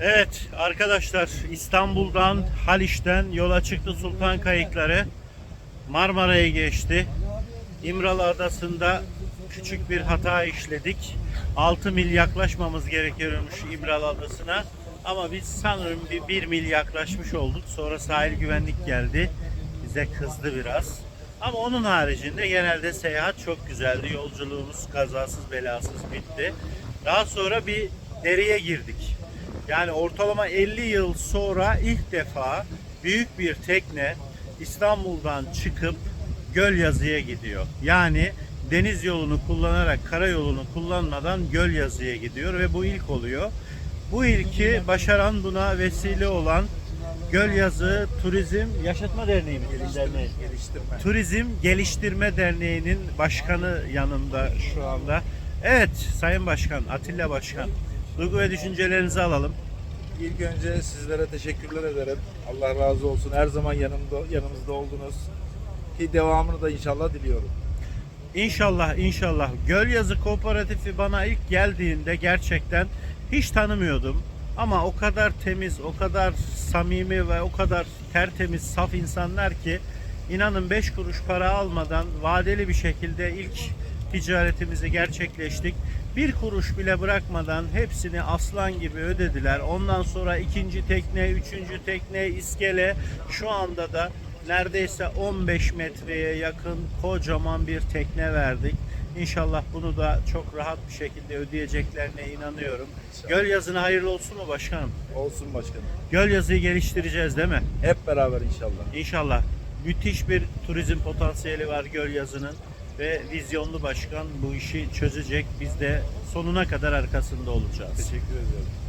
Evet arkadaşlar İstanbul'dan Haliç'ten yola çıktı Sultan Kayıkları. Marmara'ya geçti. İmralı Adası'nda küçük bir hata işledik. 6 mil yaklaşmamız gerekiyormuş İmralı Adası'na. Ama biz sanırım bir 1 mil yaklaşmış olduk. Sonra sahil güvenlik geldi. Bize kızdı biraz. Ama onun haricinde genelde seyahat çok güzeldi. Yolculuğumuz kazasız belasız bitti. Daha sonra bir dereye girdik. Yani ortalama 50 yıl sonra ilk defa büyük bir tekne İstanbul'dan çıkıp Gölyazı'ya gidiyor. Yani deniz yolunu kullanarak karayolunu kullanmadan Gölyazı'ya gidiyor ve bu ilk oluyor. Bu ilki başaran buna vesile olan Gölyazı Turizm Yaşatma Derneği mi? Derneği. Geliştirme. Turizm Geliştirme Derneği'nin başkanı yanımda şu anda. Evet Sayın Başkan, Atilla Başkan. Duygu ve düşüncelerinizi alalım. İlk önce sizlere teşekkürler ederim. Allah razı olsun. Her zaman yanımda yanımızda oldunuz. Ki devamını da inşallah diliyorum. İnşallah inşallah. Gölyazı Kooperatifi bana ilk geldiğinde gerçekten hiç tanımıyordum. Ama o kadar temiz, o kadar samimi ve o kadar tertemiz, saf insanlar ki inanın 5 kuruş para almadan vadeli bir şekilde ilk ticaretimizi gerçekleştik. Bir kuruş bile bırakmadan hepsini aslan gibi ödediler. Ondan sonra ikinci tekne, üçüncü tekne, iskele şu anda da neredeyse 15 metreye yakın kocaman bir tekne verdik. İnşallah bunu da çok rahat bir şekilde ödeyeceklerine inanıyorum. Göl yazına hayırlı olsun mu başkanım? Olsun başkanım. Göl yazıyı geliştireceğiz değil mi? Hep beraber inşallah. İnşallah. Müthiş bir turizm potansiyeli var göl yazının ve vizyonlu başkan bu işi çözecek. Biz de sonuna kadar arkasında olacağız. Teşekkür ediyorum.